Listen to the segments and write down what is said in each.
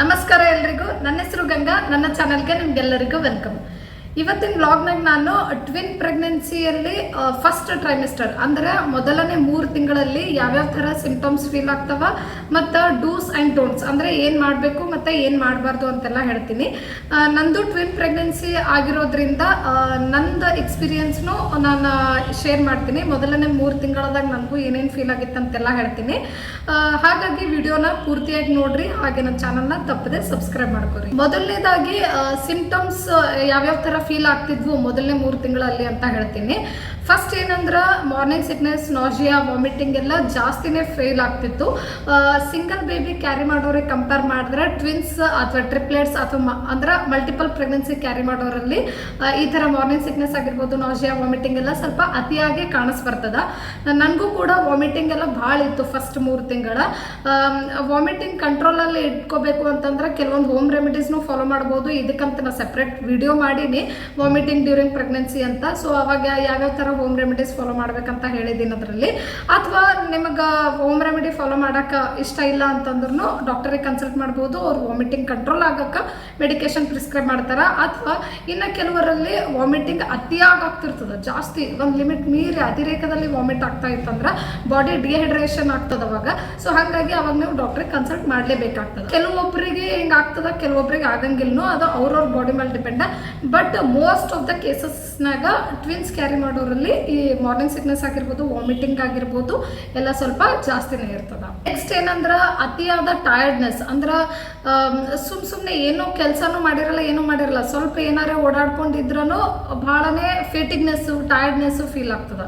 ನಮಸ್ಕಾರ ಎಲ್ರಿಗೂ. ನನ್ನ ಹೆಸರು ಗಂಗಾ. ನನ್ನ ಚಾನಲ್ಗೆ ನಿಮ್ಗೆಲ್ಲರಿಗೂ ವೆಲ್ಕಮ್ ಇವತ್ತಿನ ಬ್ಲಾಗ್ನಾಗ ನಾನು ಟ್ವಿನ್ ಪ್ರೆಗ್ನೆನ್ಸಿಯಲ್ಲಿ ಫಸ್ಟ್ ಟ್ರೈಮಿಸ್ಟರ್ ಅಂದರೆ ಮೊದಲನೇ ಮೂರು ತಿಂಗಳಲ್ಲಿ ಯಾವ್ಯಾವ ಥರ ಸಿಂಪ್ಟಮ್ಸ್ ಫೀಲ್ ಆಗ್ತಾವ ಮತ್ತು ಡೂಸ್ ಆ್ಯಂಡ್ ಡೋಂಟ್ಸ್ ಅಂದರೆ ಏನು ಮಾಡಬೇಕು ಮತ್ತು ಏನು ಮಾಡಬಾರ್ದು ಅಂತೆಲ್ಲ ಹೇಳ್ತೀನಿ. ನಂದು ಟ್ವಿನ್ ಪ್ರೆಗ್ನೆನ್ಸಿ ಆಗಿರೋದ್ರಿಂದ ನಂದ ನಂದು ಎಕ್ಸ್ಪೀರಿಯನ್ಸ್ನು ನಾನು ಶೇರ್ ಮಾಡ್ತೀನಿ. ಮೊದಲನೇ ಮೂರು ತಿಂಗಳದಾಗ ನನಗೂ ಏನೇನು ಫೀಲ್ ಆಗಿತ್ತು ಅಂತೆಲ್ಲ ಹೇಳ್ತೀನಿ. ಹಾಗಾಗಿ ವಿಡಿಯೋನ ಪೂರ್ತಿಯಾಗಿ ನೋಡ್ರಿ, ಹಾಗೆ ನನ್ನ ಚಾನಲ್ನ ತಪ್ಪದೆ ಸಬ್ಸ್ಕ್ರೈಬ್ ಮಾಡ್ಕೊರಿ. ಮೊದಲನೇದಾಗಿ ಸಿಂಪ್ಟಮ್ಸ್ ಯಾವ್ಯಾವ ಥರ ಫೀಲ್ ಆಗ್ತಿದ್ವು ಮೊದಲನೇ ಮೂರು ತಿಂಗಳಲ್ಲಿ ಅಂತ ಹೇಳ್ತೀನಿ. ಫಸ್ಟ್ ಏನಂದ್ರೆ ಮಾರ್ನಿಂಗ್ ಸಿಕ್ನೆಸ್ ನಾಜಿಯಾ ವಾಮಿಟಿಂಗ್ ಎಲ್ಲ ಜಾಸ್ತಿನೇ ಫೇಲ್ ಆಗ್ತಿತ್ತು. ಸಿಂಗಲ್ ಬೇಬಿ ಕ್ಯಾರಿ ಮಾಡೋರಿಗೆ ಕಂಪೇರ್ ಮಾಡಿದ್ರೆ ಟ್ವಿನ್ಸ್ ಅಥವಾ ಟ್ರಿಪ್ಲೆಟ್ಸ್ ಅಥವಾ ಅಂದ್ರೆ ಮಲ್ಟಿಪಲ್ ಪ್ರೆಗ್ನೆನ್ಸಿ ಕ್ಯಾರಿ ಮಾಡೋರಲ್ಲಿ ಈ ಥರ ಮಾರ್ನಿಂಗ್ ಸಿಕ್ನೆಸ್ ಆಗಿರ್ಬೋದು ನಾಜಿಯಾ ವಾಮಿಟಿಂಗ್ ಎಲ್ಲ ಸ್ವಲ್ಪ ಅತಿಯಾಗಿ ಕಾಣಿಸ್ಬರ್ತದ. ನನಗೂ ಕೂಡ ವಾಮಿಟಿಂಗ್ ಎಲ್ಲ ಭಾಳ ಇತ್ತು ಫಸ್ಟ್ ಮೂರು ತಿಂಗಳ. ವಾಮಿಟಿಂಗ್ ಕಂಟ್ರೋಲಲ್ಲಿ ಇಟ್ಕೋಬೇಕು ಅಂತಂದ್ರೆ ಕೆಲವೊಂದು ಹೋಮ್ ರೆಮಿಡೀಸ್ನು ಫಾಲೋ ಮಾಡ್ಬೋದು. ಇದಕ್ಕಂತ ನಾನು ಸೆಪ್ರೇಟ್ ವಿಡಿಯೋ ಮಾಡೀನಿ. ವಾಮಿಟಿಂಗ್ ಡ್ಯೂರಿಂಗ್ ಪ್ರೆಗ್ನೆನ್ಸಿ ಅಂತ. ಸೊ ಅವಾಗ ಯಾವ್ಯಾವ ಥರ ಹೋಮ್ ರೆಮಿಡೀಸ್ ಫಾಲೋ ಮಾಡ್ಬೇಕಂತ ಹೇಳಿದ್ದೀನಿ ಅದರಲ್ಲಿ. ಅಥವಾ ನಿಮಗೆ ಹೋಮ್ ರೆಮಿಡಿ ಫಾಲೋ ಮಾಡೋಕೆ ಇಷ್ಟ ಇಲ್ಲ ಅಂತಂದ್ರೂ ಡಾಕ್ಟರಿಗೆ ಕನ್ಸಲ್ಟ್ ಮಾಡ್ಬೋದು, ಅವ್ರು ವಾಮಿಟಿಂಗ್ ಕಂಟ್ರೋಲ್ ಆಗಕ್ಕೆ ಮೆಡಿಕೇಶನ್ ಪ್ರಿಸ್ಕ್ರೈಬ್ ಮಾಡ್ತಾರೆ. ಅಥವಾ ಇನ್ನು ಕೆಲವರಲ್ಲಿ ವಾಮಿಟಿಂಗ್ ಅತಿಯಾಗಿ ಆಗ್ತಿರ್ತದೆ ಜಾಸ್ತಿ ಒಂದು ಲಿಮಿಟ್ ಮೀರಿ ಅತಿರೇಕದಲ್ಲಿ ವಾಮಿಟ್ ಆಗ್ತಾ ಇತ್ತಂದ್ರೆ ಬಾಡಿ ಡಿಹೈಡ್ರೇಷನ್ ಆಗ್ತದೆ ಅವಾಗ. ಸೊ ಹಾಗಾಗಿ ಅವಾಗ ನೀವು ಡಾಕ್ಟ್ರಿಗೆ ಕನ್ಸಲ್ಟ್ ಮಾಡಲೇಬೇಕಾಗ್ತದೆ. ಕೆಲವೊಬ್ಬರಿಗೆ ಹಿಂಗೆ ಆಗ್ತದ ಕೆಲವೊಬ್ಬರಿಗೆ ಆಗಂಗಿಲ್ಲನೋ ಅದು ಅವ್ರವ್ರ ಬಾಡಿ ಮೇಲೆ depend but most of the ಕೇಸಸ್ನಾಗ twins carry ಮಾಡೋರಲ್ಲಿ ಈ ಮಾರ್ನಿಂಗ್ ಸಿಕ್ನೆಸ್ ಆಗಿರ್ಬೋದು ವಾಮಿಟಿಂಗ್ ಆಗಿರ್ಬೋದು, ಎಲ್ಲ ಸ್ವಲ್ಪ ಜಾಸ್ತಿನೇ ಇರ್ತದ. ನೆಕ್ಸ್ಟ್ ಏನಂದ್ರ ಅತಿಯಾದ ಟಯರ್ಡ್ನೆಸ್ ಅಂದ್ರ ಸುಮ್ ಸುಮ್ಮನೆ ಏನು ಕೆಲಸನೂ ಮಾಡಿರಲ್ಲ, ಏನೂ ಮಾಡಿರಲ್ಲ, ಸ್ವಲ್ಪ ಏನಾರೇ ಓಡಾಡ್ಕೊಂಡಿದ್ರೂ ಭಾಳನೇ ಫೇಟಿಗ್ನೆಸ್ಸು ಟಯರ್ಡ್ನೆಸ್ಸು ಫೀಲ್ ಆಗ್ತದ.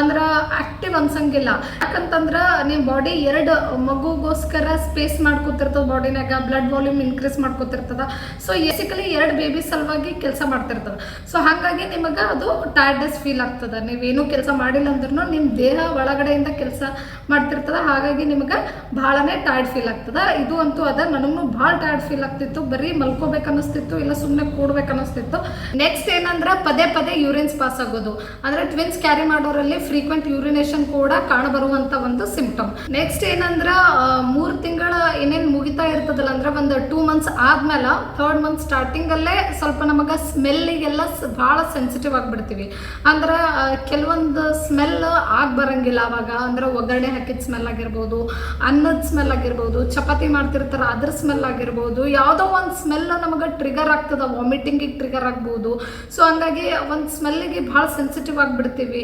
ಅಂದ್ರ ಆಕ್ಟಿವ್ ಅನ್ಸಂಗಿಲ್ಲ. ಯಾಕಂತಂದ್ರ ನಿಮ್ಮ ಬಾಡಿ ಎರಡು ಮಗುಗೋಸ್ಕರ ಸ್ಪೇಸ್ ಮಾಡ್ಕೊತಿರ್ತದ ಬಾಡಿನಾಗ ಬ್ಲಡ್ ವಾಲ್ಯೂಮ್ ಇನ್ಕ್ರೀಸ್ ಮಾಡ್ಕೊತಿರ್ತದ. ಸೊ ಬೇಸಿಕಲಿ ಎರಡು ಬೇಬಿ ಸಲುವಾಗಿ ಕೆಲಸ ಮಾಡ್ತಿರ್ತದ ಸೊ ಹಾಗಾಗಿ ನಿಮಗೆ ಅದು ಟಯರ್ಡ್ನೆಸ್ ಫೀಲ್ ಆಗ್ತದ. ನೀವೇನು ಕೆಲಸ ಮಾಡಿಲ್ಲ ಅಂದ್ರೂ ನಿಮ್ಮ ದೇಹ ಒಳಗಡೆಯಿಂದ ಕೆಲಸ ಮಾಡ್ತಿರ್ತದ. ಹಾಗಾಗಿ ನಿಮಗೆ ಭಾಳನೇ ಟೈರ್ಡ್ ಫೀಲ್ ಆಗ್ತದ. ಇದು ಅಂತೂ ಅದ ನನಗೂ ಭಾಳ ಟೈರ್ಡ್ ಫೀಲ್ ಆಗ್ತಿತ್ತು. ಬರೀ ಮಲ್ಕೋಬೇಕು ಅನ್ನಿಸ್ತಿತ್ತು ಇಲ್ಲ ಸುಮ್ಮನೆ ಕೂಡ್ಬೇಕು ಅನ್ನಿಸ್ತಿತ್ತು ನೆಕ್ಸ್ಟ್ ಏನಂದ್ರೆ ಪದೇ ಪದೇ ಯೂರಿನ್ಸ್ ಪಾಸ್ ಆಗೋದು. ಅಂದ್ರೆ ಟ್ವಿನ್ಸ್ ಕ್ಯಾರಿ ಮಾಡೋರಲ್ಲಿ ಫ್ರೀಕ್ವೆಂಟ್ ಯೂರಿನೇಷನ್ ಕೂಡ ಕಾಣಬರುವಂತ ಒಂದು ಸಿಂಪ್ಟಮ್ ನೆಕ್ಸ್ಟ್ ಏನಂದ್ರ ಮೂರು ತಿಂಗಳ ಏನೇನ್ ಮುಗಿತಾ ಇರ್ತದಲ್ಲ, ಅಂದ್ರೆ ಒಂದು ಟೂ ಮಂತ್ಸ್ ಆದ್ಮೇಲೆ ಥರ್ಡ್ ಮಂತ್ ಸ್ಟಾರ್ಟಿಂಗ್ ಅಲ್ಲೇ ಸ್ವಲ್ಪ ನಮಗ ಸ್ಮೆಲ್ಲಿಗೆಲ್ಲ ಬಹಳ ಸೆನ್ಸಿಟಿವ್ ಆಗಿಬಿಡ್ತೀವಿ. ಅಂದ್ರೆ ಕೆಲವೊಂದು ಸ್ಮೆಲ್ ಆಗಿ ಬರಂಗಿಲ್ಲ ಅವಾಗ. ಅಂದ್ರೆ, ಒಗ್ಗರಣೆ ಹಾಕಿದ ಸ್ಮೆಲ್ ಆಗಿರ್ಬೋದು, ಅನ್ನದ ಸ್ಮೆಲ್ ಆಗಿರ್ಬೋದು, ಚಪಾತಿ ಮಾಡ್ತಿರ್ತಾರ ಅದ್ರ ಸ್ಮೆಲ್ ಆಗಿರ್ಬೋದು, ಯಾವುದೋ ಒಂದು ಸ್ಮೆಲ್ ನಮಗೆ ಟ್ರಿಗರ್ ಆಗ್ತದೆ ವಾಮಿಟಿಂಗಿಗೆ ಟ್ರಿಗರ್ ಆಗ್ಬೋದು. ಸೊ ಹಂಗಾಗಿ ಒಂದು ಸ್ಮೆಲ್ಲಿಗೆ ಭಾಳ ಸೆನ್ಸಿಟಿವ್ ಆಗಿಬಿಡ್ತೀವಿ.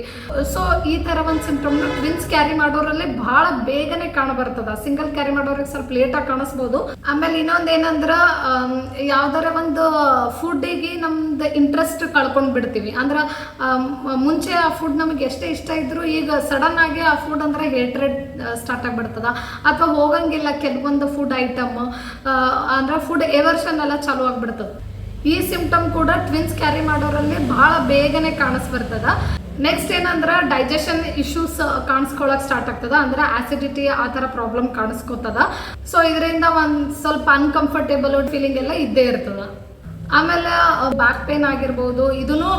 ಸೊ ಈ ಥರ ಒಂದು ಸಿಂಪ್ಟಮ್ನ ಟ್ವಿನ್ಸ್ ಕ್ಯಾರಿ ಮಾಡೋರಲ್ಲಿ ಭಾಳ ಬೇಗನೆ ಕಾಣಬರ್ತದ ಸಿಂಗಲ್ ಕ್ಯಾರಿ ಮಾಡೋರಿಗೆ ಸ್ವಲ್ಪ ಲೇಟಾಗಿ ಕಾಣಿಸ್ಬೋದು. ಆಮೇಲೆ ಇನ್ನೊಂದು ಏನಂದ್ರೆ ಯಾವ್ದಾರ ಒಂದು ಫುಡ್ಡಿಗೆ ನಮ್ದು ಇಂಟ್ರೆಸ್ಟ್ ಕಳ್ಕೊಂಡು ಬಿಡ್ತೀವಿ. ಅಂದ್ರೆ ಮುಂಚೆ ಆ ಫುಡ್ ನಮಗೆ ಎಷ್ಟೇ ಇಷ್ಟ ಇದ್ರು ಈಗ ಸಡನ್ ಆಗಿ ಆ ಫುಡ್ ಅಂದ್ರೆ ಹೇಟ್ರೆಡ್ ಸ್ಟಾರ್ಟ್ ಆಗಿಬಿಡ್ತದ. ಅಥವಾ ಹೋಗಂಗಿಲ್ಲ ಕೆಲವೊಂದು ಫುಡ್ ಐಟಮ್ ಅಂದ್ರೆ ಫುಡ್ ಎವರ್ಷನ್ ಎಲ್ಲ ಚಾಲು ಆಗ್ಬಿಡ್ತದೆ. ಈ ಸಿಂಪ್ಟಮ್ ಕೂಡ ಟ್ವಿನ್ಸ್ ಕ್ಯಾರಿ ಮಾಡೋರಲ್ಲಿ ಬಹಳ ಬೇಗನೆ ಕಾಣಿಸ್ಬರ್ತದ. ನೆಕ್ಸ್ಟ್ ಏನಂದ್ರೆ ಡೈಜೆಷನ್ ಇಶ್ಯೂಸ್ ಕಾಣಿಸ್ಕೊಳಕ್ ಸ್ಟಾರ್ಟ್ ಆಗ್ತದ. ಅಂದ್ರೆ ಆಸಿಡಿಟಿ ಆ ಥರ ಪ್ರಾಬ್ಲಮ್ ಕಾಣಿಸ್ಕೋತದ. ಸೊ ಇದರಿಂದ ಒಂದು ಸ್ವಲ್ಪ ಅನ್ಕಂಫರ್ಟೇಬಲ್ ಫೀಲಿಂಗ್ ಎಲ್ಲ ಇದ್ದೇ ಇರ್ತದ. ಆಮೇಲೆ ಬ್ಯಾಕ್ ಪೇನ್ ಆಗಿರ್ಬೋದು ಇದನ್ನು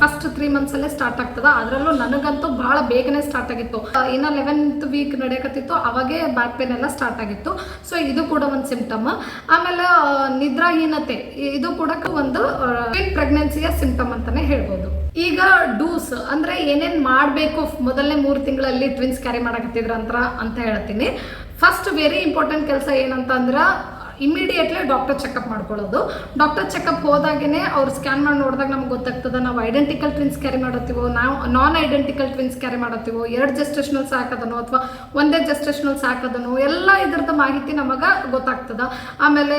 ಫಸ್ಟ್ ತ್ರೀ ಮಂತ್ಸ್ ಅಲ್ಲೇ ಸ್ಟಾರ್ಟ್ ಆಗ್ತದ. ಅದರಲ್ಲೂ ನನಗಂತೂ ಬಹಳ ಬೇಗನೆ ಸ್ಟಾರ್ಟ್ ಆಗಿತ್ತು. ಇನ್ನ ಲೆವೆಂತ್ ವೀಕ್ ನಡೆಯಕತ್ತಿತ್ತು, ಅವಾಗೇ ಬ್ಯಾಕ್ ಪೇನ್ ಎಲ್ಲ ಸ್ಟಾರ್ಟ್ ಆಗಿತ್ತು. ಸೊ ಇದು ಕೂಡ ಒಂದು ಸಿಂಪ್ಟಮ್ ಆಮೇಲೆ ನಿದ್ರಾಹೀನತೆ ಇದು ಕೂಡ ಒಂದು ಪ್ರೆಗ್ನೆನ್ಸಿಯ ಸಿಂಪ್ಟಮ್ ಅಂತಾನೆ ಹೇಳ್ಬೋದು. ಈಗ ಡೂಸ್ ಅಂದ್ರೆ ಏನೇನ್ ಮಾಡಬೇಕು ಮೊದಲನೇ ಮೂರು ತಿಂಗಳಲ್ಲಿ ಟ್ವಿನ್ಸ್ ಕ್ಯಾರಿ ಮಾಡಕತ್ತಿದ್ರ ಅಂತ ಹೇಳ್ತೀನಿ. ಫಸ್ಟ್ ವೆರಿ ಇಂಪಾರ್ಟೆಂಟ್ ಕೆಲಸ ಏನಂತಂದ್ರೆ ಇಮಿಡಿಯೇಟ್ಲಿ ಡಾಕ್ಟರ್ ಚೆಕಪ್ ಮಾಡ್ಕೊಳ್ಳೋದು. ಡಾಕ್ಟರ್ ಚೆಕಪ್ ಹೋದಾಗೇ ಅವ್ರು ಸ್ಕ್ಯಾನ್ ಮಾಡಿ ನೋಡಿದಾಗ ನಮ್ಗೆ ಗೊತ್ತಾಗ್ತದೆ, ನಾವು ಐಡೆಂಟಿಕಲ್ ಟ್ವಿನ್ಸ್ ಕ್ಯಾರಿ ಮಾಡತ್ತೀವೋ, ನಾವು ನಾನ್ ಐಡೆಂಟಿಕಲ್ ಟ್ವಿನ್ಸ್ ಕ್ಯಾರಿ ಮಾಡತ್ತೀವೋ, ಎರಡು ಜೆಸ್ಟೇಷನಲ್ ಸಾಕದನೋ ಅಥವಾ ಒಂದೇ ಜೆಸ್ಟೇಷನಲ್ ಸಾಕದನೋ ಎಲ್ಲ ಇದ್ರದ್ದು ಮಾಹಿತಿ ನಮಗೆ ಗೊತ್ತಾಗ್ತದ. ಆಮೇಲೆ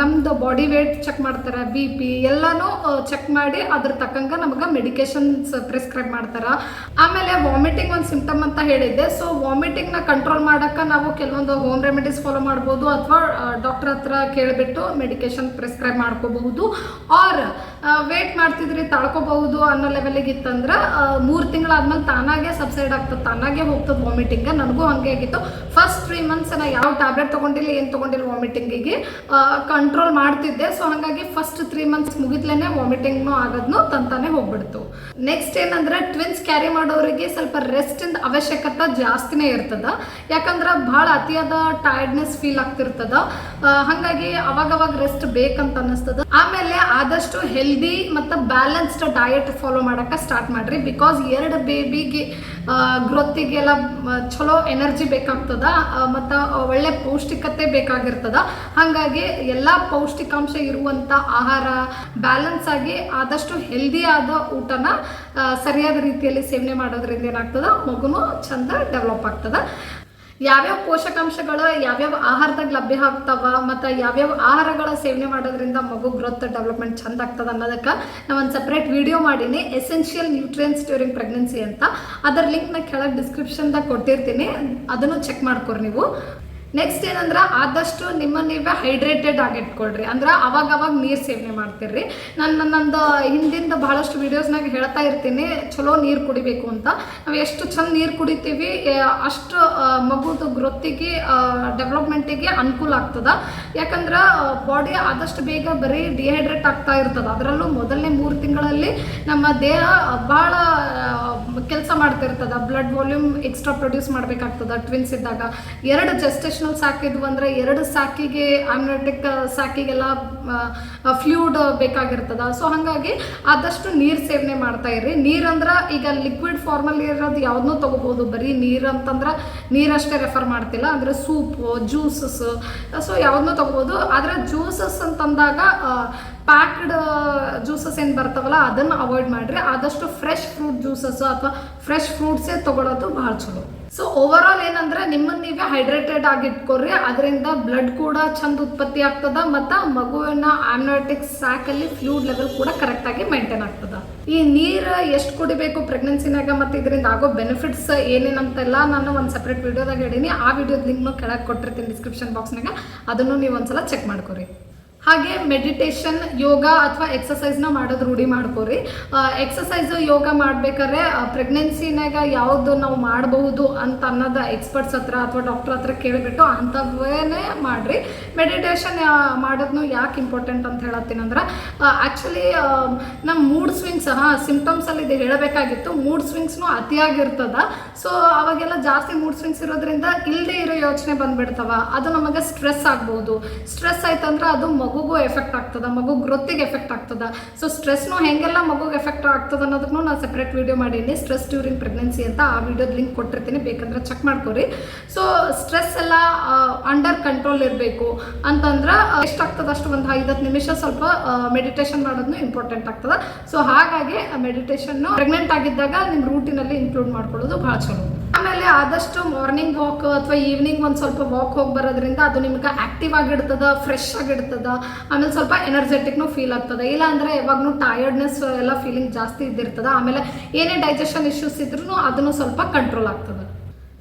ನಮ್ಮದು ಬಾಡಿ ವೇಟ್ ಚೆಕ್ ಮಾಡ್ತಾರೆ ಬಿ ಪಿ ಎಲ್ಲನೂ ಚೆಕ್ ಮಾಡಿ ಅದ್ರ ತಕ್ಕಂಗೆ ನಮಗೆ ಮೆಡಿಕೇಶನ್ಸ್ ಪ್ರಿಸ್ಕ್ರೈಬ್ ಮಾಡ್ತಾರೆ. ಆಮೇಲೆ ವಾಮಿಟಿಂಗ್ ಒಂದು ಸಿಂಪ್ಟಮ್ ಅಂತ ಹೇಳಿದ್ದೆ. ಸೊ ವಾಮಿಟಿಂಗ್ನ ಕಂಟ್ರೋಲ್ ಮಾಡೋಕ್ಕೆ ನಾವು ಕೆಲವೊಂದು ಹೋಮ್ ರೆಮಿಡೀಸ್ ಫಾಲೋ ಮಾಡ್ಬೋದು ಅಥವಾ ಡಾಕ್ಟರ್ ಹತ್ರ ಕೇಳಿಬಿಟ್ಟು ಮೆಡಿಕೇಶನ್ ಪ್ರಿಸ್ಕ್ರೈಬ್ ಮಾಡ್ಕೋಬಹುದು. ಆರ್ ವೇಟ್ ಮಾಡ್ತಿದ್ರಿ ತಳ್ಕೋಬಹುದು ಅನ್ನೋ ಲೆವೆಲಿಗೆ ಇತ್ತಂದ್ರೆ ಮೂರು ತಿಂಗಳಾದ್ಮೇಲೆ ತಾನಾಗೆ ಸಬ್ಸೈಡ್ ಆಗ್ತದೆ, ತಾನಾಗೆ ಹೋಗ್ತದೆ ವಾಮಿಟಿಂಗ್ ನನಗೂ ಹಂಗೆ ಆಗಿತ್ತು. ಫಸ್ಟ್ ತ್ರೀ ಮಂತ್ಸ್ ನಾ ಯಾವ ಟ್ಯಾಬ್ಲೆಟ್ ತೊಗೊಂಡಿಲ್ಲ, ಏನು ತೊಗೊಂಡಿಲ್ಲ ವಾಮಿಟಿಂಗಿಗೆ ಕಂಟ್ರೋಲ್ ಮಾಡ್ತಿದ್ದೆ. ಸೊ ಹಾಗಾಗಿ ಫಸ್ಟ್ ತ್ರೀ ಮಂತ್ಸ್ ಮುಗಿದ್ಲೇನೆ ವಾಮಿಟಿಂಗ್ನು ಆಗೋದ್ನು ತಂತಾನೆ ಹೋಗ್ಬಿಡ್ತು. ನೆಕ್ಸ್ಟ್ ಏನಂದ್ರೆ ಟ್ವಿನ್ಸ್ ಕ್ಯಾರಿ ಮಾಡೋರಿಗೆ ಸ್ವಲ್ಪ ರೆಸ್ಟಿಂದ ಅವಶ್ಯಕತೆ ಜಾಸ್ತಿನೇ ಇರ್ತದ. ಯಾಕಂದ್ರೆ ಭಾಳ ಅತಿಯಾದ ಟೈರ್ಡ್ನೆಸ್ ಫೀಲ್ ಆಗ್ತಿರ್ತದ. ಹಂಗಾಗಿ ಅವಾಗ ಅವಾಗ ರೆಸ್ಟ್ ಬೇಕಂತ ಅನ್ನಿಸ್ತದ. ಆಮೇಲೆ ಆದಷ್ಟು ಹೆಲ್ದಿ ಮತ್ತು ಬ್ಯಾಲೆನ್ಸ್ಡ್ ಡಯಟ್ ಫಾಲೋ ಮಾಡಕ್ಕೆ ಸ್ಟಾರ್ಟ್ ಮಾಡ್ರಿ. ಬಿಕಾಸ್ ಎರಡು ಬೇಬಿಗೆ ಗ್ರೋತಿಗೆಲ್ಲ ಚಲೋ ಎನರ್ಜಿ ಬೇಕಾಗ್ತದ ಮತ್ತು ಒಳ್ಳೆ ಪೌಷ್ಟಿಕತೆ ಬೇಕಾಗಿರ್ತದ. ಹಾಗಾಗಿ ಎಲ್ಲ ಪೌಷ್ಟಿಕಾಂಶ ಇರುವಂಥ ಆಹಾರ ಬ್ಯಾಲೆನ್ಸ್ ಆಗಿ ಆದಷ್ಟು ಹೆಲ್ದಿ ಆದ ಊಟನ ಸರಿಯಾದ ರೀತಿಯಲ್ಲಿ ಸೇವನೆ ಮಾಡೋದ್ರಿಂದ ಏನಾಗ್ತದ, ಮಗುನು ಚಂದ ಡೆವಲಪ್ ಆಗ್ತದ. ಯಾವ್ಯಾವ ಪೋಷಕಾಂಶಗಳು, ಯಾವ್ಯಾವ ಆಹಾರದಾಗ ಲಭ್ಯ ಆಗ್ತಾವ, ಮತ್ತು ಯಾವ್ಯಾವ ಆಹಾರಗಳ ಸೇವನೆ ಮಾಡೋದ್ರಿಂದ ಮಗು ಗ್ರೋತ್ ಡೆವಲಪ್ಮೆಂಟ್ ಚಂದ ಆಗ್ತದ ಅನ್ನೋದಕ್ಕೆ ನಾವು ಒಂದು ಸಪ್ರೇಟ್ ವಿಡಿಯೋ ಮಾಡೀನಿ. ಎಸೆನ್ಷಿಯಲ್ ನ್ಯೂಟ್ರಿಯನ್ಸ್ ಡ್ಯೂರಿಂಗ್ ಪ್ರೆಗ್ನೆನ್ಸಿ ಅಂತ. ಅದರ ಲಿಂಕ್ನ ಕೆಳಗೆ ಡಿಸ್ಕ್ರಿಪ್ಷನ್ದಾಗ ಕೊಟ್ಟಿರ್ತೀನಿ. ಅದನ್ನು ಚೆಕ್ ಮಾಡ್ಕೊರಿ ನೀವು. ನೆಕ್ಸ್ಟ್ ಏನಂದ್ರೆ ಆದಷ್ಟು ನಿಮ್ಮ ನೀವೇ ಹೈಡ್ರೇಟೆಡ್ ಆಗಿ ಇಟ್ಕೊಳ್ರಿ. ಅಂದ್ರೆ ಅವಾಗ ಅವಾಗ ನೀರು ಸೇವನೆ ಮಾಡ್ತೀರಿ ನಾನು ನಂದು ಹಿಂದಿಂದ ಬಹಳಷ್ಟು ವೀಡಿಯೋಸ್ನಾಗ ಹೇಳ್ತಾ ಇರ್ತೀನಿ. ಚಲೋ ನೀರು ಕುಡಿಬೇಕು ಅಂತ. ನಾವು ಎಷ್ಟು ಚಂದ ನೀರು ಕುಡಿತೀವಿ ಅಷ್ಟು ಮಗುದು ಗ್ರೋತಿಗೆ ಡೆವಲಪ್ಮೆಂಟಿಗೆ ಅನುಕೂಲ ಆಗ್ತದ. ಯಾಕಂದ್ರೆ ಬಾಡಿ ಆದಷ್ಟು ಬೇಗ ಬರೀ ಡಿಹೈಡ್ರೇಟ್ ಆಗ್ತಾ ಇರ್ತದ. ಅದರಲ್ಲೂ ಮೊದಲನೇ ಮೂರು ತಿಂಗಳಲ್ಲಿ ನಮ್ಮ ದೇಹ ಭಾಳ ಕೆಲಸ ಮಾಡ್ತಿರ್ತದ. ಬ್ಲಡ್ ವಾಲ್ಯೂಮ್ ಎಕ್ಸ್ಟ್ರಾ ಪ್ರೊಡ್ಯೂಸ್ ಮಾಡಬೇಕಾಗ್ತದ. ಟ್ವಿನ್ಸ್ ಇದ್ದಾಗ. ಎರಡು ಜೆಸ್ಟೇಷನಲ್ ಸಾಕಿದ್ವು ಅಂದ್ರೆ ಎರಡು ಸಾಕಿಗೆ ಆಮ್ನೋಟಿಕ್ ಸಾಕಿಗೆಲ್ಲ ಫ್ಲೂಡ್ ಬೇಕಾಗಿರ್ತದ. ಸೊ ಹಾಗಾಗಿ ಆದಷ್ಟು ನೀರು ಸೇವನೆ ಮಾಡ್ತಾ ಇರ್ರಿ. ನೀರಂದ್ರೆ ಈಗ ಲಿಕ್ವಿಡ್ ಫಾರ್ಮಲ್ಲಿ ಇರೋದು ಯಾವ್ದನ್ನೂ ತಗೋಬೋದು. ಬರೀ ನೀರು ಅಂತಂದ್ರೆ ನೀರಷ್ಟೇ ರೆಫರ್ ಮಾಡ್ತಿಲ್ಲ. ಅಂದರೆ ಸೂಪು, ಜ್ಯೂಸಸ್ ಸೊ ಯಾವ್ದನ್ನೂ ತಗೋಬೋದು. ಆದರೆ ಜ್ಯೂಸಸ್ ಅಂತಂದಾಗ ಪ್ಯಾಕ್ಡ್ ಜ್ಯೂಸಸ್ ಏನು ಬರ್ತಾವಲ್ಲ, ಅದನ್ನು ಅವಾಯ್ಡ್ ಮಾಡಿರಿ. ಆದಷ್ಟು ಫ್ರೆಶ್ ಫ್ರೂಟ್ ಜ್ಯೂಸಸ್ ಅಥವಾ ಫ್ರೆಶ್ ಫ್ರೂಟ್ಸೇ ತಗೊಳ್ಳೋದು ಭಾಳ ಚಲೋ. ಸೊ ಓವರ್ ಆಲ್ ಏನಂದ್ರೆ ನಿಮ್ಮನ್ನ ನೀವೇ ಹೈಡ್ರೇಟೆಡ್ ಆಗಿ ಇಟ್ಕೊರಿ. ಅದರಿಂದ ಬ್ಲಡ್ ಕೂಡ ಚಂದ ಉತ್ಪತ್ತಿ ಆಗ್ತದ ಮತ್ತು ಮಗುವಿನ ಆಮ್ನೋಟಿಕ್ ಸ್ಯಾಕಲ್ಲಿ ಫ್ಲೂಡ್ ಲೆವೆಲ್ ಕೂಡ ಕರೆಕ್ಟಾಗಿ ಮೇಂಟೈನ್ ಆಗ್ತದ. ಈ ನೀರು ಎಷ್ಟು ಕುಡಿಬೇಕು ಪ್ರೆಗ್ನೆನ್ಸಿನಾಗ ಮತ್ತು ಇದರಿಂದ ಆಗೋ ಬೆನಿಫಿಟ್ಸ್ ಏನೇನಂತೆಲ್ಲ ನಾನು ಒಂದು ಸಪ್ರೇಟ್ ವಿಡಿಯೋದಾಗ ಹೇಳೀನಿ. ಆ ವಿಡಿಯೋದ ಲಿಂಕ್ನು ಕೆಳಗೆ ಕೊಟ್ಟಿರ್ತೀನಿ ಡಿಸ್ಕ್ರಿಪ್ಷನ್ ಬಾಕ್ಸ್ನಾಗ ಅದನ್ನು ನೀವು ಒಂದ್ಸಲ ಚೆಕ್ ಮಾಡ್ಕೊರಿ. ಹಾಗೆ ಮೆಡಿಟೇಷನ್ ಯೋಗ ಅಥವಾ ಎಕ್ಸಸೈಸ್ನ ಮಾಡೋದು ರೂಢಿ ಮಾಡ್ಕೋರಿ. ಎಕ್ಸಸೈಸು ಯೋಗ ಮಾಡಬೇಕಾದ್ರೆ ಪ್ರೆಗ್ನೆನ್ಸಿನಾಗ ಯಾವುದು ನಾವು ಮಾಡಬಹುದು ಅಂತ ಅನ್ನೋದು ಎಕ್ಸ್ಪರ್ಟ್ಸ್ ಹತ್ರ ಅಥವಾ ಡಾಕ್ಟರ್ ಹತ್ರ ಕೇಳಿಬಿಟ್ಟು ಅಂಥವೇ ಮಾಡಿರಿ. ಮೆಡಿಟೇಷನ್ ಮಾಡೋದನ್ನು ಯಾಕೆ ಇಂಪಾರ್ಟೆಂಟ್ ಅಂತ ಹೇಳತ್ತೀನಿ ಅಂದ್ರೆ ಆ್ಯಕ್ಚುಲಿ ನಮ್ಮ ಮೂಡ್ ಸ್ವಿಂಗ್ಸ್ ಹಾಂ ಸಿಂಪ್ಟಮ್ಸಲ್ಲಿ ಇದು ಹೇಳಬೇಕಾಗಿತ್ತು. ಮೂಡ್ ಸ್ವಿಂಗ್ಸ್ನು ಅತಿಯಾಗಿರ್ತದ. ಸೊ ಅವಾಗೆಲ್ಲ ಜಾಸ್ತಿ ಮೂಡ್ ಸ್ವಿಂಗ್ಸ್ ಇರೋದ್ರಿಂದ ಇಲ್ಲದೆ ಇರೋ ಯೋಚನೆ ಬಂದ್ಬಿಡ್ತವ. ಅದು ನಮಗೆ ಸ್ಟ್ರೆಸ್ ಆಗ್ಬೋದು. ಸ್ಟ್ರೆಸ್ ಆಯ್ತಂದ್ರೆ ಅದು ಮಗುಗೂ ಎಫೆಕ್ಟ್ ಆಗ್ತದ, ಮಗು ಗ್ರೋತಿಗೆ ಎಫೆಕ್ಟ್ ಆಗ್ತದ. ಸೊ ಸ್ಟ್ರೆಸ್ನು ಹೆಂಗೆಲ್ಲ ಮಗುಗೆ ಎಫೆಕ್ಟ್ ಆಗ್ತದ ಅನ್ನೋದಕ್ಕೂ ನಾನು ಸಪ್ರೇಟ್ ವಿಡಿಯೋ ಮಾಡೀನಿ. ಸ್ಟ್ರೆಸ್ ಡ್ಯೂರಿಂಗ್ ಪ್ರೆಗ್ನೆನ್ಸಿ ಅಂತ ಆ ವಿಡಿಯೋದ ಲಿಂಕ್ ಕೊಟ್ಟಿರ್ತೀನಿ, ಬೇಕಂದ್ರೆ ಚೆಕ್ ಮಾಡ್ಕೊರಿ. ಸೊ ಸ್ಟ್ರೆಸ್ ಎಲ್ಲ ಅಂಡರ್ ಕಂಟ್ರೋಲ್ ಇರಬೇಕು. ಅಂತಂದ್ರೆ ಎಷ್ಟು ಎಷ್ಟಾಗ್ತದ ಅಷ್ಟು ಒಂದು ಐದತ್ತು ನಿಮಿಷ ಸ್ವಲ್ಪ ಮೆಡಿಟೇಷನ್ ಮಾಡೋದು ಇಂಪಾರ್ಟೆಂಟ್ ಆಗ್ತದ. ಸೊ ಹಾಗಾಗಿ ಮೆಡಿಟೇಷನ್ ಪ್ರೆಗ್ನೆಂಟ್ ಆಗಿದ್ದಾಗ ನಿಮ್ಮ ರೂಟಿನಲ್ಲಿ ಇನ್ಕ್ಲೂಡ್ ಮಾಡ್ಕೊಳ್ಳೋದು ಭಾಳ ಚಲೋ. ಆಮೇಲೆ ಆದಷ್ಟು ಮಾರ್ನಿಂಗ್ ವಾಕ್ ಅಥವಾ ಈವ್ನಿಂಗ್ ಒಂದು ಸ್ವಲ್ಪ ವಾಕ್ ಹೋಗಿ ಬರೋದ್ರಿಂದ ಅದು ನಿಮ್ಗೆ ಆಕ್ಟಿವ್ ಆಗಿಡ್ತದ ಫ್ರೆಶ್ ಆಗಿಡ್ತದ, ಆಮೇಲೆ ಸ್ವಲ್ಪ ಎನರ್ಜೆಟಿಕ್ನು ಫೀಲ್ ಆಗ್ತದೆ. ಇಲ್ಲ ಅಂದ್ರೆ ಯಾವಾಗಲೂ ಟಯರ್ಡ್ನೆಸ್ ಎಲ್ಲ ಫೀಲಿಂಗ್ ಜಾಸ್ತಿ ಇದ್ದಿರ್ತದ. ಆಮೇಲೆ ಏನೇ ಡೈಜೆಷನ್ ಇಶ್ಯೂಸ್ ಇದ್ರೂ ಅದನ್ನು ಸ್ವಲ್ಪ ಕಂಟ್ರೋಲ್ ಆಗ್ತದೆ.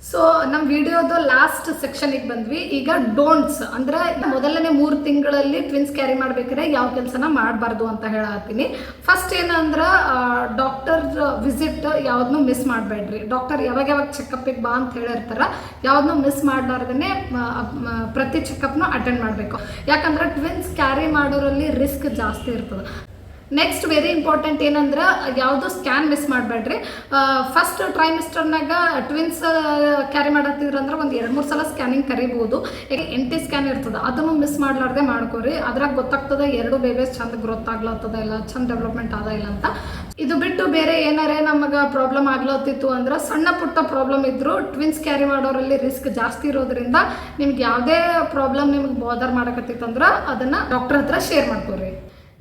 ಸೊ ನಮ್ಮ ವಿಡಿಯೋದು ಲಾಸ್ಟ್ ಸೆಕ್ಷನಿಗೆ ಬಂದ್ವಿ. ಈಗ ಡೋಂಟ್ಸ್ ಅಂದ್ರೆ ಮೊದಲನೇ ಮೂರು ತಿಂಗಳಲ್ಲಿ ಟ್ವಿನ್ಸ್ ಕ್ಯಾರಿ ಮಾಡ್ಬೇಕಾದ್ರೆ ಯಾವ ಕೆಲಸನ ಮಾಡಬಾರ್ದು ಅಂತ ಹೇಳತ್ತೀನಿ. ಫಸ್ಟ್ ಏನಂದ್ರೆ ಡಾಕ್ಟರ್ ವಿಸಿಟ್ ಯಾವ್ದನ್ನು ಮಿಸ್ ಮಾಡಬೇಡ್ರಿ. ಡಾಕ್ಟರ್ ಯಾವಾಗ ಯಾವಾಗ ಚೆಕಪ್ಪಿಗೆ ಬಾ ಅಂತ ಹೇಳಿರ್ತಾರ ಯಾವ್ದನ್ನೂ ಮಿಸ್ ಮಾಡಲಾರ್ದೇ ಪ್ರತಿ ಚೆಕಪ್ನು ಅಟೆಂಡ್ ಮಾಡಬೇಕು. ಯಾಕಂದ್ರೆ ಟ್ವಿನ್ಸ್ ಕ್ಯಾರಿ ಮಾಡೋರಲ್ಲಿ ರಿಸ್ಕ್ ಜಾಸ್ತಿ ಇರ್ತದೆ. ನೆಕ್ಸ್ಟ್ ವೆರಿ ಇಂಪಾರ್ಟೆಂಟ್ ಏನಂದ್ರೆ, ಯಾವುದು ಸ್ಕ್ಯಾನ್ ಮಿಸ್ ಮಾಡಬೇಡ್ರಿ. ಫಸ್ಟ್ ಟ್ರೈಮಿಸ್ಟರ್ನಾಗ ಟ್ವಿನ್ಸ್ ಕ್ಯಾರಿ ಅಂದ್ರೆ ಒಂದು ಎರಡು ಮೂರು ಸಲ ಸ್ಕ್ಯಾನಿಂಗ್ ಕರಿಬೋದು. ಈಗ ಎಂಟಿ ಸ್ಕ್ಯಾನ್ ಇರ್ತದೆ, ಅದನ್ನು ಮಿಸ್ ಮಾಡ್ಲಾರ್ದೆ ಮಾಡ್ಕೊರಿ. ಅದ್ರಾಗ ಗೊತ್ತಾಗ್ತದೆ ಎರಡು ಬೇಬೇಸ್ ಚಂದ ಗ್ರೋತ್ ಆಗ್ಲತ್ತದ ಇಲ್ಲ, ಚಂದ ಡೆವಲಪ್ಮೆಂಟ್ ಅದ ಇಲ್ಲ ಅಂತ. ಇದು ಬಿಟ್ಟು ಬೇರೆ ಏನಾರೇ ನಮಗೆ ಪ್ರಾಬ್ಲಮ್ ಆಗ್ಲತ್ತಿತ್ತು ಅಂದ್ರೆ ಸಣ್ಣ ಪುಟ್ಟ ಪ್ರಾಬ್ಲಮ್ ಇದ್ರು ಟ್ವಿನ್ಸ್ ಕ್ಯಾರಿ ಮಾಡೋರಲ್ಲಿ ರಿಸ್ಕ್ ಜಾಸ್ತಿ ಇರೋದ್ರಿಂದ ನಿಮ್ಗೆ ಯಾವುದೇ ಪ್ರಾಬ್ಲಮ್ ನಿಮ್ಗೆ ಬಾದರ್ ಮಾಡಕತ್ತಿತ್ತಂದ್ರೆ ಅದನ್ನ ಡಾಕ್ಟರ್ ಹತ್ರ ಶೇರ್ ಮಾಡ್ಕೊರಿ.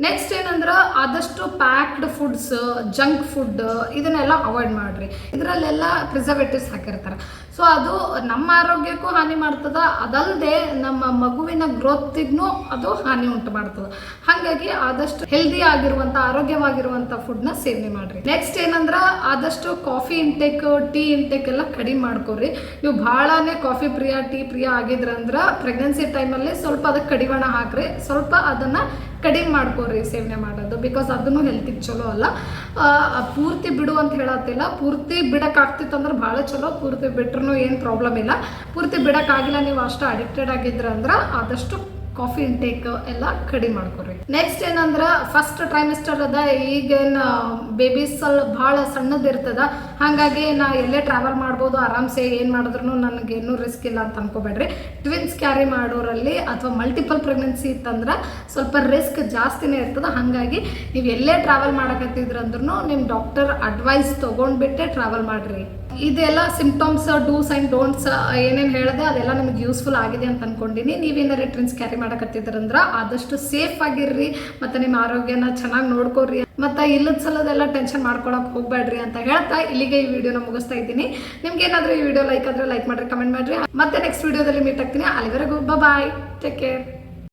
ನೆಕ್ಸ್ಟ್ ಏನಂದ್ರೆ ಆದಷ್ಟು ಪ್ಯಾಕ್ಡ್ ಫುಡ್ಸ್ ಜಂಕ್ ಫುಡ್ ಇದನ್ನೆಲ್ಲ ಅವಾಯ್ಡ್ ಮಾಡ್ರಿ. ಇದರಲ್ಲೆಲ್ಲ ಪ್ರಿಸರ್ವೇಟಿವ್ಸ್ ಹಾಕಿರ್ತಾರೆ. ಸೊ ಅದು ನಮ್ಮ ಆರೋಗ್ಯಕ್ಕೂ ಹಾನಿ ಮಾಡ್ತದ ಅದಲ್ಲದೆ ನಮ್ಮ ಮಗುವಿನ ಗ್ರೋತಿಗೂ ಅದು ಹಾನಿ ಉಂಟು ಮಾಡ್ತದ. ಹಾಗಾಗಿ ಆದಷ್ಟು ಹೆಲ್ದಿ ಆಗಿರುವಂಥ ಆರೋಗ್ಯವಾಗಿರುವಂಥ ಫುಡ್ನ ಸೇವನೆ ಮಾಡ್ರಿ. ನೆಕ್ಸ್ಟ್ ಏನಂದ್ರ ಆದಷ್ಟು ಕಾಫಿ ಇಂಟೇಕ್ ಟೀ ಇಂಟೇಕ್ ಎಲ್ಲ ಕಡಿಮೆ ಮಾಡ್ಕೊರಿ. ನೀವು ಭಾಳನೇ ಕಾಫಿ ಪ್ರಿಯ ಟೀ ಪ್ರಿಯ ಆಗಿದ್ರಂದ್ರ ಪ್ರೆಗ್ನೆನ್ಸಿ ಟೈಮಲ್ಲಿ ಸ್ವಲ್ಪ ಅದಕ್ಕೆ ಕಡಿವಾಣ ಹಾಕ್ರಿ. ಸ್ವಲ್ಪ ಅದನ್ನು ಕಡಿಮೆ ಮಾಡ್ಕೊರಿ ಸೇವನೆ ಮಾಡೋದು ಬಿಕಾಸ್ ಅದನ್ನು ಹೆಲ್ತಿಗೆ ಚಲೋ ಅಲ್ಲ. ಪೂರ್ತಿ ಬಿಡು ಅಂತ ಹೇಳತ್ತಿಲ್ಲ. ಪೂರ್ತಿ ಬಿಡಕ್ಕಾಗ್ತಿತ್ತು ಅಂದ್ರೆ ಭಾಳ ಚಲೋ. ಪೂರ್ತಿ ಬಿಟ್ರೂ ಏನು ಪ್ರಾಬ್ಲಮ್ ಇಲ್ಲ. ಪೂರ್ತಿ ಬಿಡಕ್ಕಾಗಿಲ್ಲ, ನೀವು ಅಷ್ಟು ಅಡಿಕ್ಟೆಡ್ ಆಗಿದ್ರ ಅಂದ್ರೆ ಆದಷ್ಟು ಕಾಫಿ ಇಂಟೇಕ್ ಎಲ್ಲ ಕಡಿಮೆ ಮಾಡ್ಕೊರಿ ನೆಕ್ಸ್ಟ್ ಏನಂದ್ರ ಫಸ್ಟ್ ಟ್ರೈಮಿಸ್ಟರ್ ಅದ, ಈಗೇನ್ ಬೇಬೀಸ್ ಭಾಳ ಸಣ್ಣದಿರ್ತದ ಹಾಗಾಗಿ ನಾ ಎಲ್ಲೇ ಟ್ರಾವೆಲ್ ಮಾಡ್ಬೋದು, ಆರಾಮ್ಸೆ ಏನು ಮಾಡಿದ್ರು ನನಗೇನು ರಿಸ್ಕ್ ಇಲ್ಲ ಅಂತ ಅನ್ಕೋಬೇಡ್ರಿ. ಟ್ವಿನ್ಸ್ ಕ್ಯಾರಿ ಮಾಡೋರಲ್ಲಿ ಅಥವಾ ಮಲ್ಟಿಪಲ್ ಪ್ರೆಗ್ನೆನ್ಸಿ ಇತ್ತಂದ್ರೆ ಸ್ವಲ್ಪ ರಿಸ್ಕ್ ಜಾಸ್ತಿನೇ ಇರ್ತದ. ಹಾಗಾಗಿ ನೀವು ಎಲ್ಲೇ ಟ್ರಾವೆಲ್ ಮಾಡಕತ್ತಿದ್ರಂದ್ರೂ ನಿಮ್ಮ ಡಾಕ್ಟರ್ ಅಡ್ವೈಸ್ ತಗೊಂಡ್ಬಿಟ್ಟೆ ಟ್ರಾವೆಲ್ ಮಾಡಿರಿ. ಇದೆಲ್ಲ ಸಿಂಪ್ಟಮ್ಸ್ ಡೂಸ್ ಆ್ಯಂಡ್ ಡೋಂಟ್ಸ್ ಏನೇನು ಹೇಳಿದೆ ಅದೆಲ್ಲ ನಿಮ್ಗೆ ಯೂಸ್ಫುಲ್ ಆಗಿದೆ ಅಂತ ಅಂದ್ಕೊಂಡಿನಿ ನೀವೇನಾರು ಟ್ರಿನ್ಸ್ ಕ್ಯಾರಿ ಮಾಡಕತ್ತಿದ್ರಂದ್ರೆ ಆದಷ್ಟು ಸೇಫ್ ಆಗಿರ್ರಿ, ಮತ್ತು ನಿಮ್ಮ ಆರೋಗ್ಯನ ಚೆನ್ನಾಗಿ ನೋಡ್ಕೊರಿ. ಮತ್ತು ಇಲ್ಲದ ಸಲದೆಲ್ಲ ಟೆನ್ಷನ್ ಮಾಡ್ಕೊಳಕ್ಕೆ ಹೋಗ್ಬೇಡ್ರಿ ಅಂತ ಹೇಳ್ತಾ ಇಲ್ಲಿಗೆ ಈ ವಿಡಿಯೋನ ಮುಗಿಸ್ತಾ ಇದ್ದೀನಿ. ನಿಮ್ಗೆ ಏನಾದರೂ ಈ ವಿಡಿಯೋ ಲೈಕ್ ಆದರೆ ಲೈಕ್ ಮಾಡಿರಿ ಕಮೆಂಟ್ ಮಾಡಿರಿ. ಮತ್ತೆ ನೆಕ್ಸ್ಟ್ ವಿಡಿಯೋದಲ್ಲಿ ಮೀಟ್ ಆಗ್ತೀನಿ. ಅಲ್ಲಿವರೆಗೂ ಬಾಯ್ ಟೇಕ್ ಕೇರ್